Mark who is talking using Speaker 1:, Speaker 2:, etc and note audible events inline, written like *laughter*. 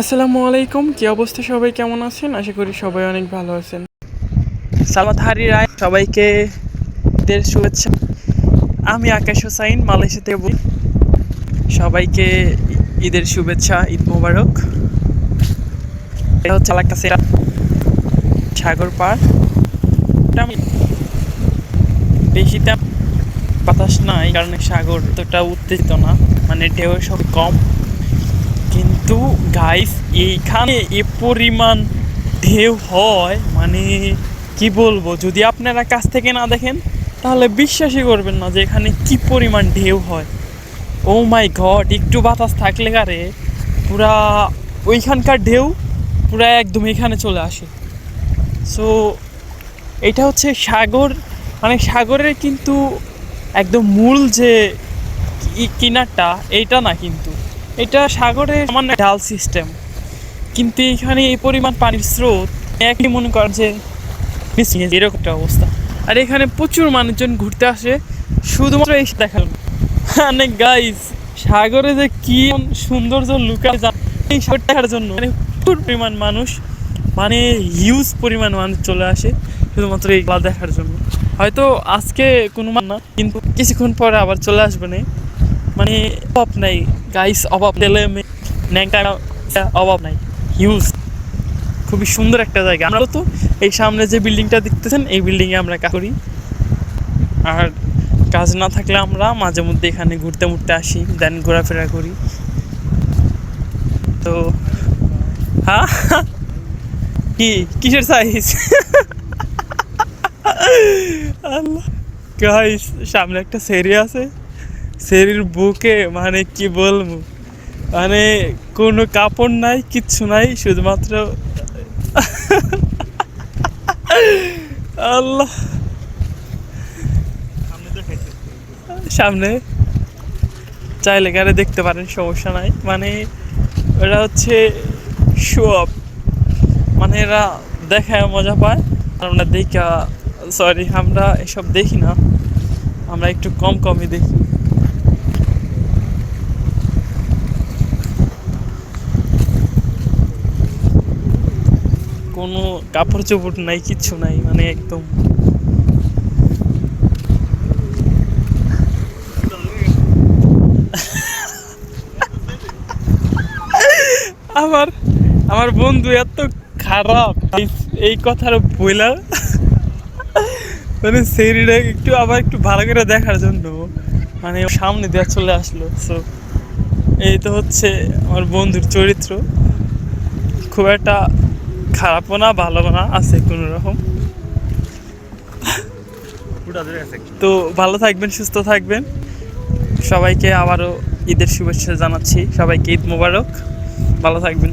Speaker 1: আসসালামু আলাইকুম, কি অবস্থা? সবাই কেমন আছেন? আশা করি সবাই অনেক ভালো আছেন। সালাত হারি রায়, সবাইকে ঈদের শুভেচ্ছা। আমি আকাশ হোসাইন, মালয়েশিয়া থেকে বলি। সবাইকে ঈদের শুভেচ্ছা, ঈদ মোবারক। এটা হচ্ছে সেরা সাগর পার। বেশি বাতাস নাই, কারণে সাগর তোটা উত্তেজিত না। মানে ঢেউ সব কম। কিন্তু গাইস এইখানে এ পরিমাণ ঢেউ হয় মানে কি বলব, যদি আপনারা কাছ থেকে না দেখেন, তাহলে বিশ্বাসই করবেন না যে এখানে কি পরিমাণ ঢেউ হয়। ও মাই গড একটু বাতাস থাকলে কারে, পুরা ওইখানকার ঢেউ পুরা একদম এখানে চলে আসে। সো এটা হচ্ছে সাগর মানে সাগরের কিন্তু একদম মূল যে কিনারটা, এইটা না কিন্তু। এটা সাগরের সামান্য ঢাল সিস্টেম কিন্তু এখানে এই পরিমাণ পানির স্রোত, একই মনে কর যে এরকম একটা অবস্থা। আর এখানে প্রচুর মানুষজন ঘুরতে আসে, শুধুমাত্র এই দেখার মানে গাইস সাগরে যে কি সৌন্দর্য লুকায় এই সাগর দেখার জন্য মানে প্রচুর পরিমাণ মানুষ মানে হিউজ পরিমাণ মানুষ চলে আসে, শুধুমাত্র এই দেখার জন্য। হয়তো আজকে কোনো মান না, কিন্তু কিছুক্ষণ পরে আবার চলে আসবে না। মানে অভাব নাই। গাইস অভাব তেলে ন্যাংটা অভাব নাই। হিউজ খুবই সুন্দর একটা জায়গা। আমরা তো এই সামনে যে বিল্ডিংটা দেখতেছেন, এই বিল্ডিংয়ে আমরা কাজ করি। আর কাজ না থাকলে আমরা মাঝে মধ্যে এখানে ঘুরতে মুড়তে আসি দেন ঘোরাফেরা করি। তো হ্যাঁ? কি? কিসের সাইজ *laughs* আল্লাহ। গাইস সামনে একটা সেরিয়া আছে। সেরির বুকে মানে কি বলব? মানে কোনো কাপড় নাই কিচ্ছু নাই শুধুমাত্র আল্লাহ। সামনে চাইলে গাড়ি দেখতে পারেন সমস্যা নাই। মানে ওটা হচ্ছে শো আপ মানে এরা দেখায় মজা পায়। আর আমরা দেখা সরি আমরা এসব দেখি না। আমরা একটু কম কমই দেখি। কোনো কাপড় চোপড় নাই, কিচ্ছু নাই মানে একদম। আমার আমার বন্ধু এত খারাপ। এই- কথার বইলা মানে সেরিটা একটু আবার একটু ভালো করে দেখার জন্য মানে সামনে দেওয়া চলে আসলো। সো এই তো হচ্ছে আমার বন্ধুর চরিত্র। খুব একটা খারাপও না ভালো না, আছে কোনো রকম। তো ভালো থাকবেন, সুস্থ থাকবেন। সবাইকে আবারও ঈদের শুভেচ্ছা জানাচ্ছি। সবাইকে ঈদ মোবারক। ভালো থাকবেন।